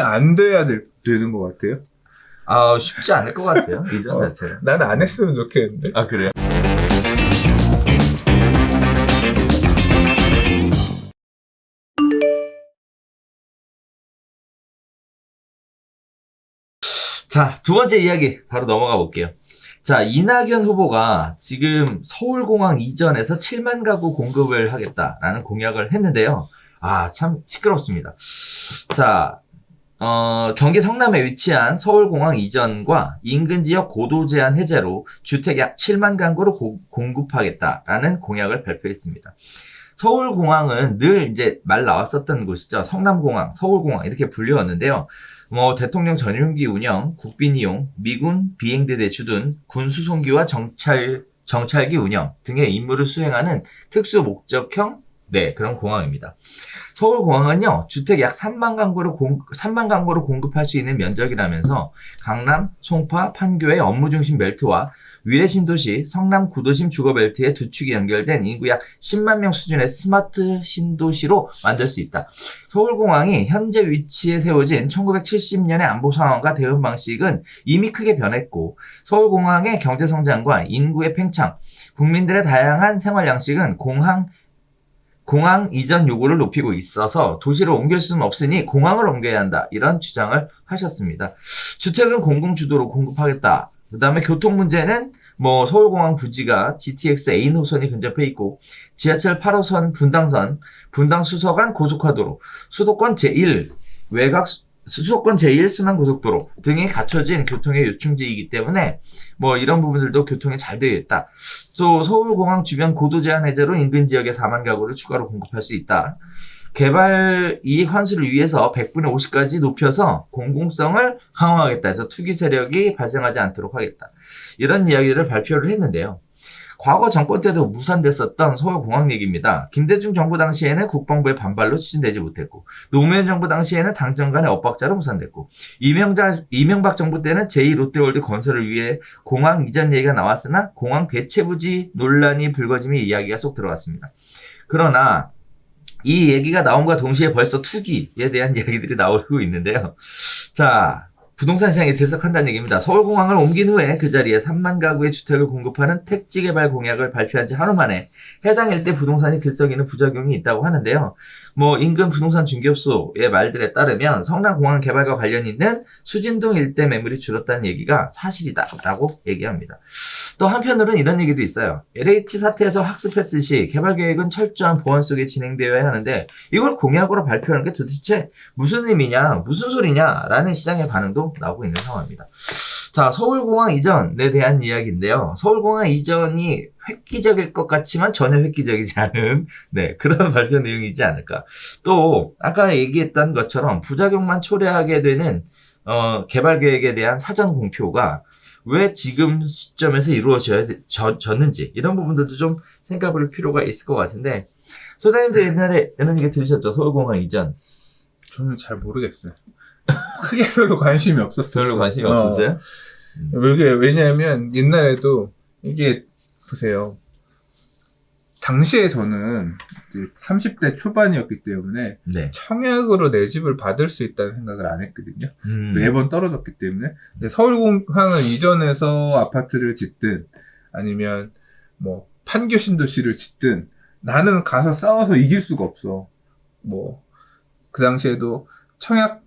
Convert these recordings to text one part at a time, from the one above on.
안 돼야 될, 되는 것 같아요. 아 쉽지 않을 것 같아요. 이전 어. 자체가. 나는 안 했으면 좋겠는데. 아 그래요? 자, 두 번째 이야기 바로 넘어가 볼게요. 자, 이낙연 후보가 지금 서울공항 이전에서 7만 가구 공급을 하겠다라는 공약을 했는데요. 아, 참 시끄럽습니다. 자, 어, 경기 성남에 위치한 서울공항 이전과 인근 지역 고도 제한 해제로 주택 약 7만 가구를 고- 공급하겠다라는 공약을 발표했습니다. 서울공항은 늘 이제 말 나왔었던 곳이죠. 성남공항, 서울공항 이렇게 불리웠는데요. 뭐 대통령 전용기 운영, 국빈 이용, 미군 비행대대 주둔, 군 수송기와 정찰 정찰기 운영 등의 임무를 수행하는 특수 목적형 네 그런 공항입니다. 서울공항은요 주택 약 3만 가구를 공 3만 가구를 공급할 수 있는 면적이라면서 강남, 송파, 판교의 업무 중심 벨트와 위례 신도시, 성남 구도심 주거 벨트의 두 축이 연결된 인구 약 10만 명 수준의 스마트 신도시로 만들 수 있다. 서울공항이 현재 위치에 세워진 1970년의 안보 상황과 대응 방식은 이미 크게 변했고 서울공항의 경제 성장과 인구의 팽창, 국민들의 다양한 생활 양식은 공항 공항 이전 요구를 높이고 있어서 도시를 옮길 수는 없으니 공항을 옮겨야 한다. 이런 주장을 하셨습니다. 주택은 공공 주도로 공급하겠다. 그 다음에 교통 문제는 뭐 서울공항 부지가 GTX A 노선이 근접해 있고 지하철 8호선 분당선, 분당 수서간 고속화도로, 수도권 제1 외곽 수- 수도권 제1 순환 고속도로 등이 갖춰진 교통의 요충지이기 때문에 뭐 이런 부분들도 교통이 잘 되어 있다. 또 서울공항 주변 고도 제한 해제로 인근 지역에 4만 가구를 추가로 공급할 수 있다. 개발 이익 환수를 위해서 100분의 50까지 높여서 공공성을 강화하겠다 해서 투기 세력이 발생하지 않도록 하겠다. 이런 이야기를 발표를 했는데요. 과거 정권 때도 무산됐었던 서울공항 얘기입니다. 김대중 정부 당시에는 국방부의 반발로 추진되지 못했고 노무현 정부 당시에는 당정 간의 엇박자로 무산됐고 이명자, 이명박 정부 때는 제2롯데월드 건설을 위해 공항 이전 얘기가 나왔으나 공항 대체부지 논란이 불거짐이 이야기가 쏙 들어갔습니다. 그러나 이 얘기가 나온과 동시에 벌써 투기에 대한 이야기들이 나오고 있는데요. 자, 부동산 시장이 들썩한다는 얘기입니다. 서울공항을 옮긴 후에 그 자리에 3만 가구의 주택을 공급하는 택지 개발 공약을 발표한 지 하루 만에 해당 일대 부동산이 들썩이는 부작용이 있다고 하는데요. 뭐 인근 부동산 중개업소의 말들에 따르면 성남공항 개발과 관련 있는 수진동 일대 매물이 줄었다는 얘기가 사실이다라고 얘기합니다. 또 한편으로는 이런 얘기도 있어요. LH 사태에서 학습했듯이 개발 계획은 철저한 보안 속에 진행되어야 하는데 이걸 공약으로 발표하는 게 도대체 무슨 의미냐, 무슨 소리냐라는 시장의 반응도 나오고 있는 상황입니다. 자, 서울공항 이전에 대한 이야기인데요. 서울공항 이전이 획기적일 것 같지만 전혀 획기적이지 않은 네, 그런 발표 내용이지 않을까. 또 아까 얘기했던 것처럼 부작용만 초래하게 되는 어, 개발 계획에 대한 사전 공표가 왜 지금 시점에서 이루어져야 되- 져- 졌는지 이런 부분들도 좀 생각해볼 필요가 있을 것 같은데 소장님도 옛날에 이런 얘기 들으셨죠? 서울공항 이전 저는 잘 모르겠어요. 크게 별로 관심이 없었어요. 별로 관심이 어. 없었어요? 왜게 왜냐하면 옛날에도 이게 보세요. 당시에 저는 이제 30대 초반이었기 때문에 네. 청약으로 내 집을 받을 수 있다는 생각을 안 했거든요. 음. 매번 떨어졌기 때문에 서울공항을 이전해서 아파트를 짓든 아니면 뭐 판교 신도시를 짓든 나는 가서 싸워서 이길 수가 없어. 뭐 그 당시에도 청약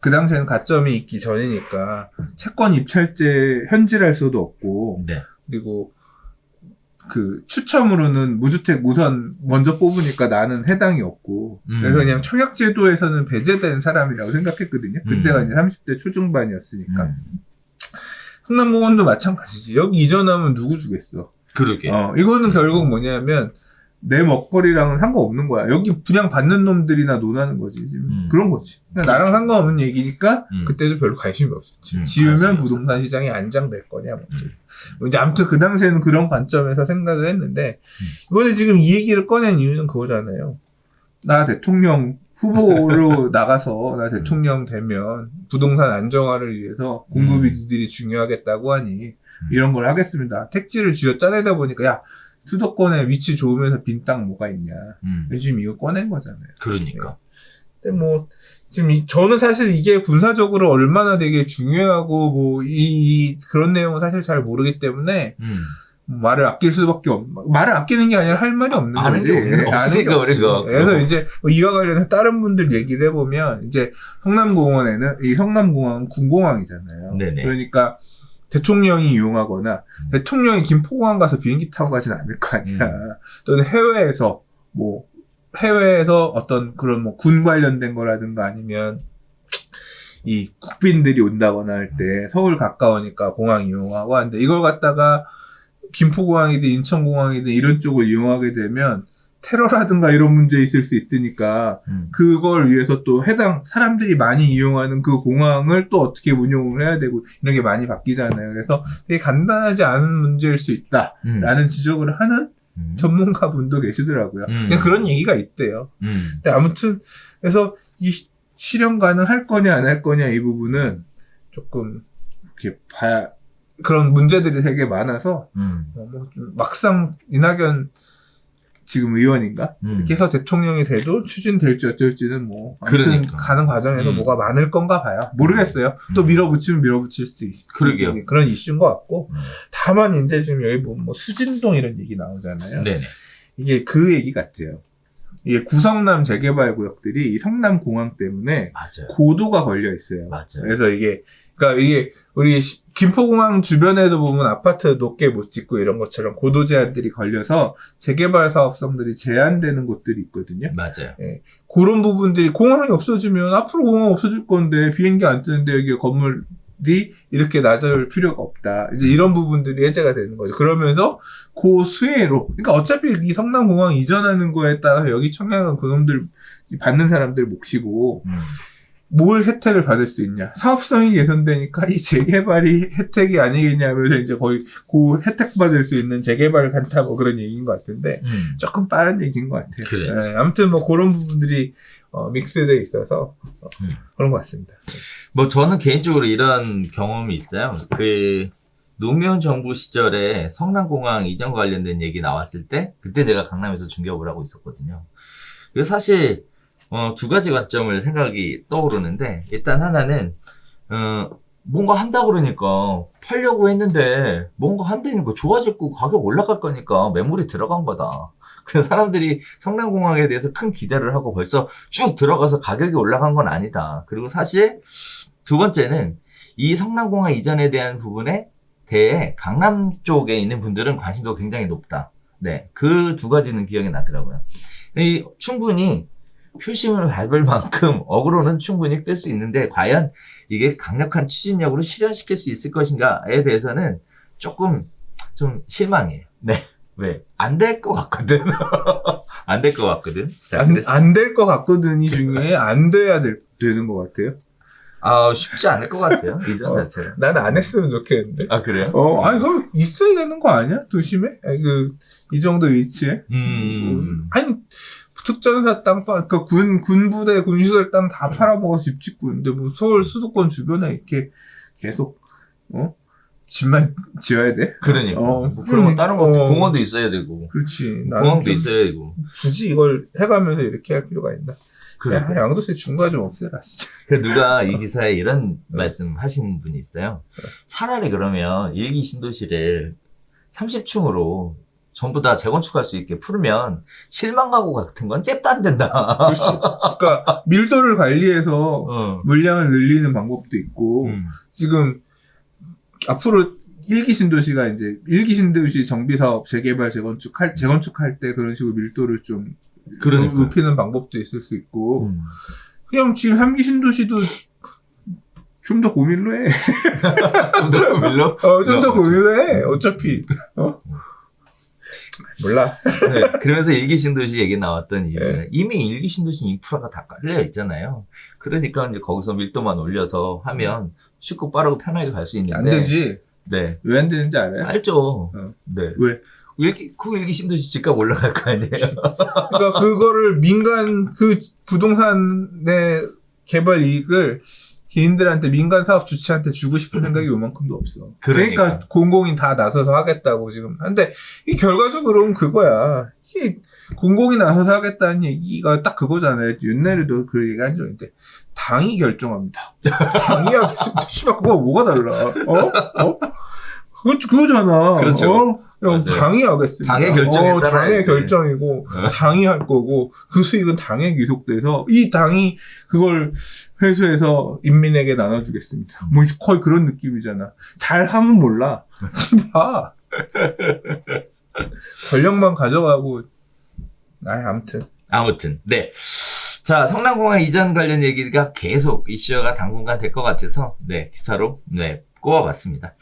그 당시에는 가점이 있기 전이니까 채권 입찰제 현질할 수도 없고 네. 그리고 그 추첨으로는 무주택 우선 먼저 뽑으니까 나는 해당이 없고 음. 그래서 그냥 청약 제도에서는 배제된 사람이라고 생각했거든요. 그때가 음. 이제 30대 초중반이었으니까. 음. 흥남공원도 마찬가지지. 여기 이전하면 누구 주겠어? 그러게. 어, 이거는 결국 뭐냐면 내 먹거리랑은 상관없는 거야. 여기 분양 받는 놈들이나 논하는 거지. 음. 그런 거지. 그냥 그렇죠. 나랑 상관없는 얘기니까 음. 그때도 별로 관심이 없었지. 음, 지으면 관심이 부동산 시장이 안정될 거냐. 뭐. 음. 이제 아무튼 그 당시에는 그런 관점에서 생각을 했는데 음. 이번에 지금 이 얘기를 꺼낸 이유는 그거잖아요. 나 대통령 후보로 나가서 나 대통령 되면 부동산 안정화를 위해서 공급이들이 중요하겠다고 하니 이런 걸 하겠습니다. 택지를 쥐어 짜내다 보니까 야 수도권에 위치 좋으면서 빈 땅 뭐가 있냐. 음. 요즘 이거 꺼낸 거잖아요. 그러니까. 근데 뭐 지금 이- 저는 사실 이게 군사적으로 얼마나 되게 중요하고 뭐 이, 이 그런 내용은 사실 잘 모르기 때문에 음. 말을 아낄 수밖에 없 말을 아끼는 게 아니라 할 말이 없는 아는 거지. 아는 게 없으니까. 우리가. 그래서 이제 뭐 이와 관련해서 다른 분들 얘기를 해보면 이제 성남공원에는 이 성남공항은 군공항이잖아요. 네네. 그러니까 대통령이 이용하거나 음. 대통령이 김포공항 가서 비행기 타고 가진 않을 거 아니야. 음. 또는 해외에서 뭐 해외에서 어떤 그런 뭐 군 관련된 거라든가 아니면 이 국빈들이 온다거나 할 때 서울 가까우니까 공항 이용하고 하는데 이걸 갖다가 김포공항이든 인천공항이든 이런 쪽을 이용하게 되면 테러라든가 이런 문제 있을 수 있으니까 음. 그걸 위해서 또 해당 사람들이 많이 이용하는 그 공항을 또 어떻게 운용을 해야 되고 이런 게 많이 바뀌잖아요. 그래서 되게 간단하지 않은 문제일 수 있다라는 음. 지적을 하는 음. 전문가 분도 계시더라고요. 음. 그냥 그런 얘기가 있대요. 음. 근데 아무튼 그래서 이 시- 실현 가능할 거냐 안 할 거냐 이 부분은 조금 이렇게 봐야 그런 문제들이 되게 많아서 음. 어, 뭐좀 막상 이낙연 지금 의원인가 음. 이렇게 해서 대통령이 돼도 추진될지 어쩔지는 뭐 아무튼 그러니까. 가는 과정에서 음. 뭐가 많을 건가 봐요. 모르겠어요. 또 음. 밀어붙이면 밀어붙일 수도 있, 그러게요. 있- 그런 이슈인 것 같고 음. 다만 이제 지금 여기 보면 뭐 수진동 이런 얘기 나오잖아요. 네네. 이게 그 얘기 같아요. 이게 구성남 재개발 구역들이 이 성남 공항 때문에 맞아요. 고도가 걸려 있어요. 맞아요. 그래서 이게 그러니까 이게 우리 시- 김포공항 주변에도 보면 아파트 높게 못 짓고 이런 것처럼 고도 제한들이 걸려서 재개발 사업성들이 제한되는 곳들이 있거든요. 맞아요. 그런 부분들이 공항이 없어지면 앞으로 공항 없어질 건데 비행기 안 뜨는데 여기 건물 이 이렇게 낮을 필요가 없다. 이제 이런 부분들이 해제가 되는 거죠. 그러면서 그 수혜로 그러니까 어차피 이 성남공항 이전하는 거에 따라서 여기 청약은 그놈들 받는 사람들 몫이고 음. 뭘 혜택을 받을 수 있냐. 사업성이 개선되니까 이 재개발이 혜택이 아니겠냐면서 이제 거의 그 혜택 받을 수 있는 재개발 간타 뭐 그런 얘기인 것 같은데 음. 조금 빠른 얘기인 것 같아요. 그래. 예, 아무튼 뭐 그런 부분들이 어, 믹스되어 있어서 어, 음. 그런 것 같습니다. 뭐 저는 개인적으로 이런 경험이 있어요. 그 노무현 정부 시절에 성남공항 이전 관련된 얘기 나왔을 때 그때 제가 강남에서 중개업을 하고 있었거든요. 그래서 사실 어, 두 가지 관점을 생각이 떠오르는데 일단 하나는 어, 뭔가 한다 그러니까 팔려고 했는데 뭔가 한다니까 좋아질 거 가격 올라갈 거니까 매물이 들어간 거다. 그래서 사람들이 성남공항에 대해서 큰 기대를 하고 벌써 쭉 들어가서 가격이 올라간 건 아니다. 그리고 사실 두 번째는 이 성남공항 이전에 대한 부분에 대해 강남 쪽에 있는 분들은 관심도가 굉장히 높다. 네. 그 두 가지는 기억이 나더라고요. 이 충분히 표심을 밟을 만큼 어그로는 충분히 끌 수 있는데 과연 이게 강력한 추진력으로 실현시킬 수 있을 것인가에 대해서는 조금 좀 실망해요. 네. 왜? 안 될 것 같거든. 안 될 것 같거든. 안 될 것 같거든이 중에 안 돼야 될, 되는 것 같아요. 아, 쉽지 않을 것 같아요. 이전 어. 자체가. 난안 했으면 좋겠는데. 아, 그래요? 어, 아니, 그럼 있어야 되는 거 아니야? 도심에? 그, 이 정도 위치에? 음. 아니, 특전사 땅, 파- 그니까 군, 군부대, 군시설 땅 다 팔아먹어서 집 짓고 있는데, 뭐, 서울 수도권 주변에 이렇게 계속, 어? 집만 지어야 돼? 그러니까. 어, 뭐 그런 거 다른 거 어. 공원도 있어야 되고. 그렇지. 공항도 좀 있어야 되고. 굳이 이걸 해가면서 이렇게 할 필요가 있나? 그래. 야, 양도세 중과 좀 없애라, 진짜. 그 누가 이 기사에 이런 말씀 하신 분이 있어요. 차라리 그러면 일기 신도시를 30층으로 전부 다 재건축할 수 있게 풀면 7만 가구 같은 건 잽도 안 된다. 그렇지. 그러니까, 밀도를 관리해서 어. 물량을 늘리는 방법도 있고, 음. 지금 앞으로 일기 신도시가 이제 일기 신도시 정비 사업 재개발 재건축 할 재건축할 때 그런 식으로 밀도를 좀 그러니까. 높이는 방법도 있을 수 있고 음. 그냥 지금 삼기 신도시도 좀 더 고민로 해. 좀더 밀로? 어, 좀더 어, 고민로 해. 어차피. 어? 몰라. 네, 그러면서 일기 신도시 얘기 나왔던 이유가 네. 이미 일기 신도시 인프라가 다 깔려 있잖아요. 그러니까 이제 거기서 밀도만 올려서 하면 쉽고 빠르고 편하게 갈 수 있는데 안 되지. 네. 왜 안 되는지 알아요? 알죠. 어. 네. 왜? 일기, 그 일기 신도시 집값 올라갈 거 아니에요. 그러니까 그거를 민간 그 부동산의 개발 이익을 개인들한테 민간 사업 주체한테 주고 싶은 생각이 요만큼도 없어. 그러니까. 그러니까 공공인 다 나서서 하겠다고 지금. 근데 이 결과적으로는 그거야. 이게 공공이 나서서 하겠다는 얘기가 딱 그거잖아요. 옛날에도 그 얘기 한 적 있는데 당이 결정합니다. 당이 하겠습니다. 씨발 그거 뭐가 달라? 어? 어? 그거 그거잖아. 그렇죠. 어? 야, 맞아요. 당이 하겠습니다. 당의 결정에 어, 따라야지. 당의 결정이고 어. 당이 할 거고 그 수익은 당에 귀속돼서 이 당이 그걸 회수해서 인민에게 나눠주겠습니다. 뭐 거의 그런 느낌이잖아. 잘하면 몰라. 봐. 권력만 가져가고 아 아무튼 아무튼 네. 자 성남공항 이전 관련 얘기가 계속 이슈가 당분간 될 것 같아서 네 기사로 네 꼽아봤습니다.